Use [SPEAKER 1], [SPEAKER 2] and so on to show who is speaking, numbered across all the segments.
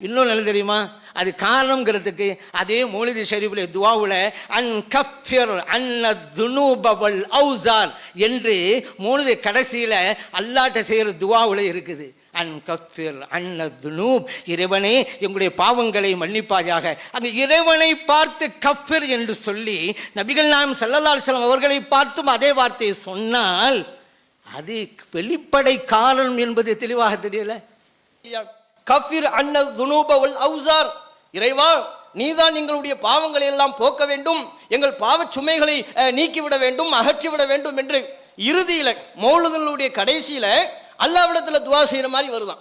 [SPEAKER 1] இன்னொன்று என்ன தெரியுமா? அது காரணங்கிறதுக்கு அதே மௌலிதி ஷரீஃபில் துவாவில் அன் கஃபியர் அன்ன துனூபவல் அவுசார் என்று மௌலிதி கடைசியில் அல்லாட்ட செய்கிற துவாவில் இருக்குது. அன் கஃபிர் அன்ன துனூப் இறைவனே எங்களுடைய பாவங்களை மன்னிப்பாயாக. அங்கு இறைவனை பார்த்து கஃபிர் என்று சொல்லி நபிகள் நாயம் சல்லல்லா அலிஸ்லாம் அவர்களை பார்த்தும் அதே வார்த்தையை சொன்னால் அது வெளிப்படை காரணம் என்பது தெளிவாக தெரியல?
[SPEAKER 2] கஃபிர் அன்னல் துனூபவல் அவுசார். இறைவா நீதான் எங்களுடைய பாவங்களை எல்லாம் போக்க வேண்டும். எங்கள் பாவச் சுமைகளை நீக்கிவிட வேண்டும் அகற்றிவிட வேண்டும் என்று இறுதியில் மௌலுதனுடைய கடைசியில் அல்லாவிடத்தில் துவா செய்கிற மாதிரி வருதான்.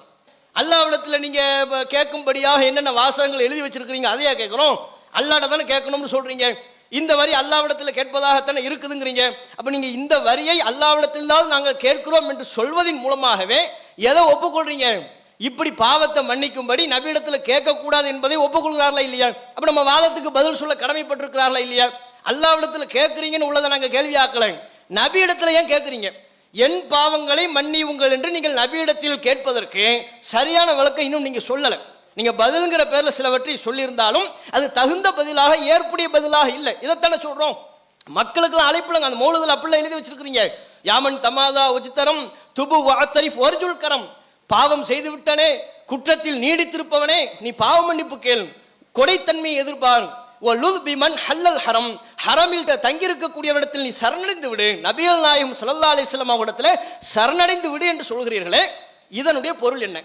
[SPEAKER 2] அல்லாவிடத்தில் நீங்கள் ப- கேட்கும்படியாக என்னென்ன வாசகங்கள் எழுதி வச்சிருக்கிறீங்க அதையா கேட்குறோம் அல்லாட தானே கேட்கணும்னு சொல்கிறீங்க இந்த வரி அல்லாவிடத்தில் கேட்பதாகத்தானே இருக்குதுங்கிறீங்க. அப்போ நீங்கள் இந்த வரியை அல்லாவிடத்தில் தான் நாங்கள் கேட்கிறோம் என்று சொல்வதன் மூலமாகவே எதை ஒப்புக்கொள்கிறீங்க இப்படி பாவத்தை மன்னிக்கும்படி நபியிடத்துல கேட்கக்கூடாது என்பதை ஒப்புக்கொள்கிறார்களா இல்லையா? அப்போ நம்ம வாதத்துக்கு பதில் சொல்ல கடமைப்பட்டிருக்கிறார்களா இல்லையா? அல்லாவிடத்தில் கேட்குறீங்கன்னு உள்ளதை நாங்கள் கேள்வி ஆக்கலை. நபி இடத்துல ஏன் கேட்குறீங்க? என் பாவங்களை மன்னியுங்கள் என்று நீங்கள் நபியிடத்தில் கேட்பதற்கு சரியான விளக்கம் இன்னும் நீங்கள் சொல்லலை. நீங்கள் பதிலுங்கிற பேரில் சிலவற்றை சொல்லியிருந்தாலும் அது தகுந்த பதிலாக ஏற்புடைய பதிலாக இல்லை. இதைத்தானே சொல்கிறோம் மக்களுக்கெல்லாம் அழைப்புலங்க அந்த மௌலுதில் அப்படிலாம் எழுதி வச்சிருக்கிறீங்க. யாமன் தமாதா உஜித்தரம் துபு வாத்தரிஃப் ஒர்ஜுல் கரம். பாவம் செய்து விட்டனே குற்றத்தில் நீடித்திருப்பவனே நீ பாவ மன்னிப்பு கேள். கொடைத்தன்மையை எதிர்பார். பிமன் ஹல்லல் ஹரம். ஹரமில் தங்கியிருக்கக்கூடிய இடத்தில் நீ சரணடைந்து விடு. நபியல் நாயம் சல்லா அலைஹி இடத்துல சரணடைந்து விடு என்று சொல்கிறீர்களே. இதனுடைய பொருள் என்ன?